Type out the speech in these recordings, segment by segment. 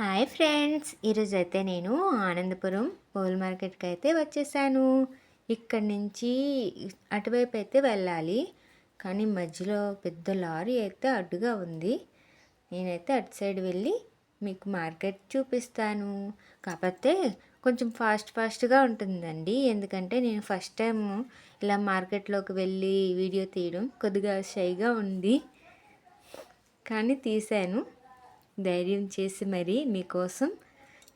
Hi friends ఈరోజు అయితే నేను ఆనందపురం పూల మార్కెట్కి అయితే వచ్చేసాను. ఇక్కడి నుంచి అటువైపు అయితే వెళ్ళాలి కానీ మధ్యలో పెద్ద లారీ అయితే అడ్డుగా ఉంది. నేనైతే అటు సైడ్ వెళ్ళి మీకు మార్కెట్ చూపిస్తాను. కాకపోతే కొంచెం ఫాస్ట్ ఫాస్ట్గా ఉంటుందండి ఎందుకంటే నేను ఫస్ట్ టైం ఇలా మార్కెట్లోకి వెళ్ళి వీడియో తీయడం కొద్దిగా షైగా ఉంది. కానీ తీశాను ధైర్యం చేసి మరి మీకోసం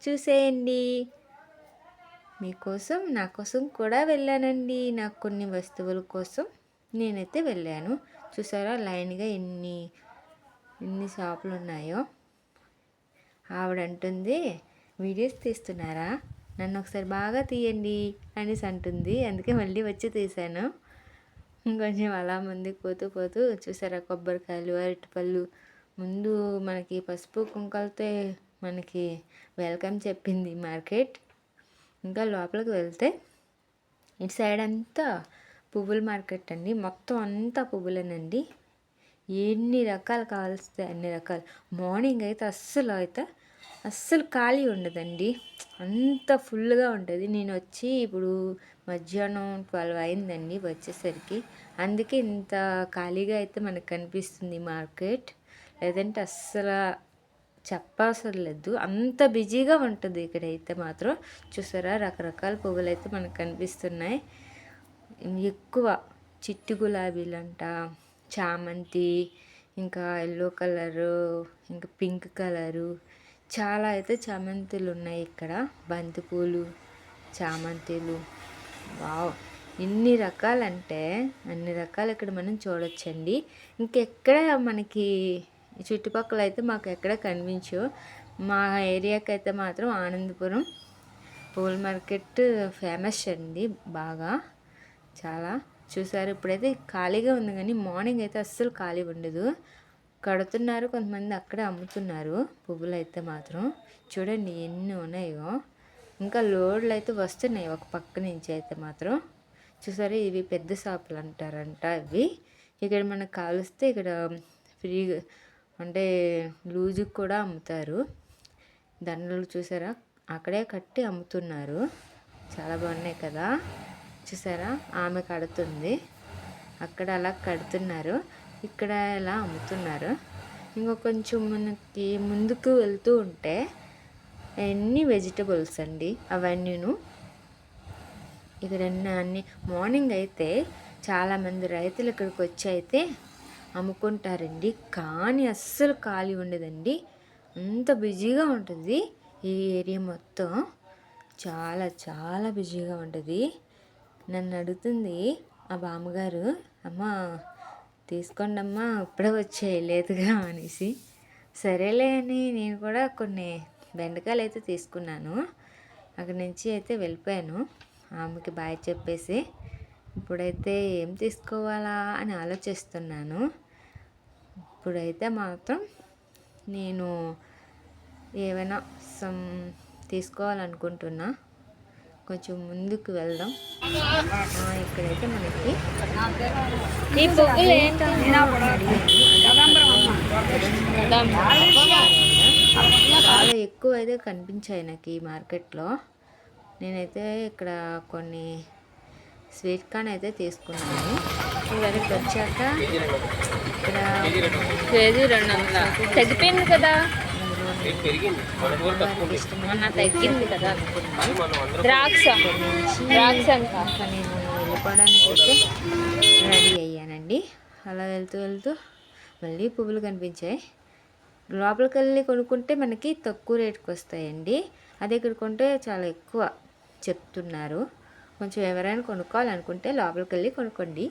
చూసేయండి. మీకోసం నా కోసం కూడా వెళ్ళానండి. నాకు కొన్ని వస్తువుల కోసం నేనైతే వెళ్ళాను. చూసారా లైన్గా ఎన్ని ఎన్ని షాపులు ఉన్నాయో. ఆవిడ అంటుంది వీడియోస్ తీస్తున్నారా? నన్ను ఒకసారి బాగా తీయండి అనేసి అంటుంది. అందుకే మళ్ళీ వచ్చి తీశాను. కొంచెం అలా ముందుకు పోతూ పోతూ చూసారా కొబ్బరికాయలు అరటిపళ్ళు ముందు మనకి పసుపు కుంకాలతో మనకి వెల్కమ్ చెప్పింది మార్కెట్. ఇంకా లోపలికి వెళ్తే ఇటు సైడ్ అంతా పువ్వుల మార్కెట్ అండి. మొత్తం అంతా పువ్వులేనండి. ఎన్ని రకాలు కావాల్స్తే అన్ని రకాలు. మార్నింగ్ అయితే అస్సలు అయితే అస్సలు ఖాళీ ఉండదండి. అంత ఫుల్గా ఉంటుంది. నేను వచ్చి ఇప్పుడు మధ్యాహ్నం ట్వెల్వ్ అయిందండి వచ్చేసరికి. అందుకే ఇంత ఖాళీగా అయితే మనకు కనిపిస్తుంది మార్కెట్. లేదంటే అస్సలు చెప్పవసరం లేదు. అంత బిజీగా ఉంటుంది ఇక్కడైతే మాత్రం. చూసారా? రకరకాల పువ్వులు అయితే మనకు కనిపిస్తున్నాయి. ఎక్కువ చిట్టి గులాబీలు అంట చామంతి ఇంకా ఎల్లో కలరు ఇంకా పింక్ కలరు. చాలా అయితే చామంతులు ఉన్నాయి ఇక్కడ. బంతిపూలు చామంతిలు. వావ్! ఎన్ని రకాలంటే అన్ని రకాలు ఇక్కడ మనం చూడొచ్చండి. ఇంకెక్కడ మనకి చుట్టుపక్కల అయితే మాకు ఎక్కడ కనిపించు. మా ఏరియాకి అయితే మాత్రం ఆనందపురం పూల మార్కెట్ ఫేమస్ అండి బాగా. చాలా చూసారు. ఇప్పుడైతే ఖాళీగా ఉంది కానీ మార్నింగ్ అయితే అస్సలు ఖాళీ ఉండదు. కడుతున్నారు కొంతమంది అక్కడే అమ్ముతున్నారు పువ్వులు అయితే మాత్రం. చూడండి ఎన్ని ఉన్నాయో. ఇంకా లోడ్లు అయితే వస్తున్నాయి ఒక పక్క నుంచి అయితే మాత్రం. చూసారు ఇవి పెద్ద షాపులు అంటారంట ఇవి ఇక్కడ మనకు కాలుస్తే ఇక్కడ ఫ్రీగా అంటే లూజుకి కూడా అమ్ముతారు. దండలు చూసారా? అక్కడే కట్టి అమ్ముతున్నారు. చాలా బాగున్నాయి కదా? చూసారా? ఆమె కడుతుంది. అక్కడ అలా కడుతున్నారు. ఇక్కడ ఇలా అమ్ముతున్నారు. ఇంకా కొంచెం మనకి ముందుకు వెళ్తూ ఉంటే అన్ని వెజిటబుల్స్ అండి అవన్నీను. ఇక్కడ అన్ని మార్నింగ్ అయితే చాలామంది రైతులు ఇక్కడికి వచ్చి అయితే అమ్ముకుంటారండి. కానీ అస్సలు ఖాళీ ఉండదండి. అంత బిజీగా ఉంటుంది ఈ ఏరియా మొత్తం. చాలా చాలా బిజీగా ఉంటుంది. నన్ను అడుగుతుంది ఆ బామ్మగారు అమ్మ తీసుకోండి అమ్మా ఇప్పుడే వచ్చాయి లేదుగా అనేసి. సరేలే అని నేను కూడా కొన్ని బెండకాయలు అయితే తీసుకున్నాను. అక్కడి నుంచి అయితే వెళ్ళిపోయాను. ఆమెకి బాయ్ చెప్పేసి ఇప్పుడైతే ఏం తీసుకోవాలా అని ఆలోచిస్తున్నాను. ఇప్పుడైతే మాత్రం నేను ఏమైనా సమ్ తీసుకోవాలనుకుంటున్నా. కొంచెం ముందుకు వెళ్దాం. ఇక్కడైతే మనకి చాలా ఎక్కువ అయితే కనిపించాయి నాకు ఈ మార్కెట్లో. నేనైతే ఇక్కడ కొన్ని స్వీట్ కార్న్ అయితే తీసుకున్నాను. ఇవన్నీ వచ్చాక ఇక్కడ కేజీ రెండు వందల. తగ్గిపోయింది కదా. మొన్న తగ్గింది కదా ద్రాక్ష. ద్రాక్ష ఇంకా. నేను వెళ్ళిపోవడానికి అయితే రెడీ అయ్యానండి. అలా వెళ్తూ వెళ్తూ మళ్ళీ పువ్వులు కనిపించాయి. లోపలికి వెళ్ళి కొనుక్కుంటే మనకి తక్కువ రేటుకి వస్తాయండి అదే ఇక్కడ కొంటే చాలా ఎక్కువ చెప్తున్నారు. కొంచెం ఎవరైనా కొనుక్కోవాలనుకుంటే లోపలికి వెళ్ళి కొనుక్కోండి.